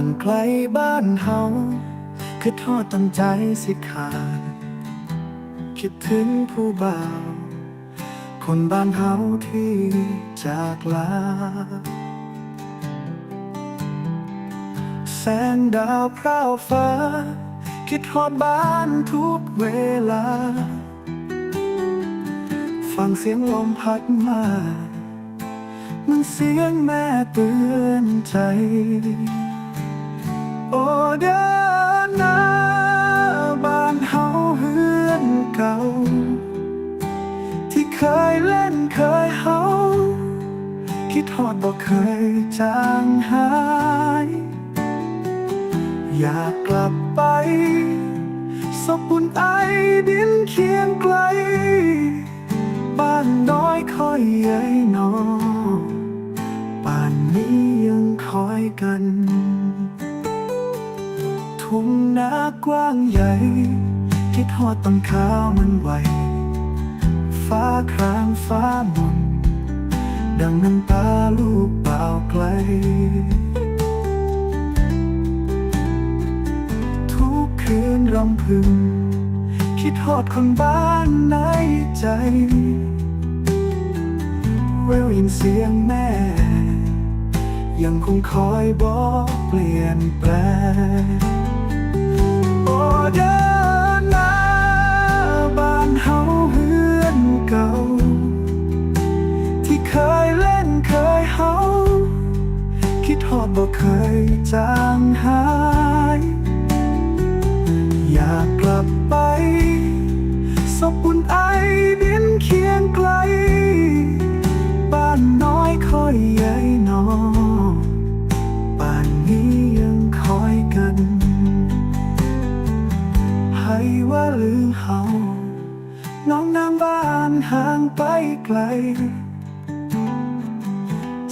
างไกลบ้านเฮาคือทอดตั้งใจสิขาด คิดถึงผู้บ่าว คนบ้านเฮาที่จากลา แสงดาวพร่าวฟ้า คิดฮอดบ้านทุกเวลา ฟังเสียงลมพัดมามันเสียงแม่เตือนใจ โอเดินนาบ้านเฮาเฮือนเก่า ที่เคยเล่นเคยเฮาคิดฮอดบ่เคยจางหาย อยากกลับไปสบปุ่นไอดินเคียงไกล บ้านน้อยคอยใหญ่นอป่านนี้ยังคอยกัน ทุ่งนากว้างใหญ่ คิดฮอดต้นข้าวมันไหว ฟ้าครามฟ้ามนดังน้ำตาลูกเปล่าไกล ทุกคืนรำพึง คิดฮอดคนบ้านในใจแววยินเสียงแม่ ยังคงคอยบอกเปลี่ยนแปลง สบปุ่นไอดินเคียงไกล บ้านน้อยคอยใหญ่นอป่านนี้ยังคอยกันให้ว่าลืมเฮาน้องนางบ้านห่างไปไกล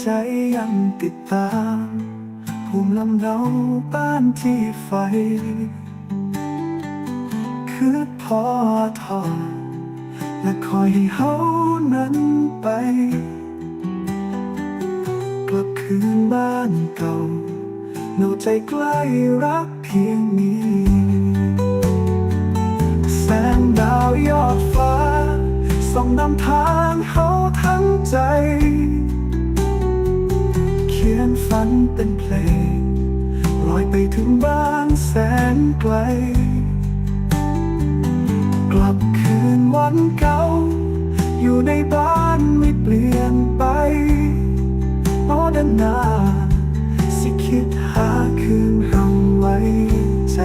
ใจยังติดตามภูมิลำเนาบ้านที่ไฟ คือพอทอ และคอยให้เฮานั้นไป กลับคืนบ้านเก่าเนาใจใกล้รักเพียงนี้แสงดาวยอดฟ้าส่องนำทางเฮาทั้งใจ เขียนฝันเป็นเพลงลอยไปถึงบ้านแสนไกล กลับคืน วันเก่า อยู่ในบ้านไม่เปลี่ยนไปโอดังนาสิคิดหาคืนคำไว้ใจ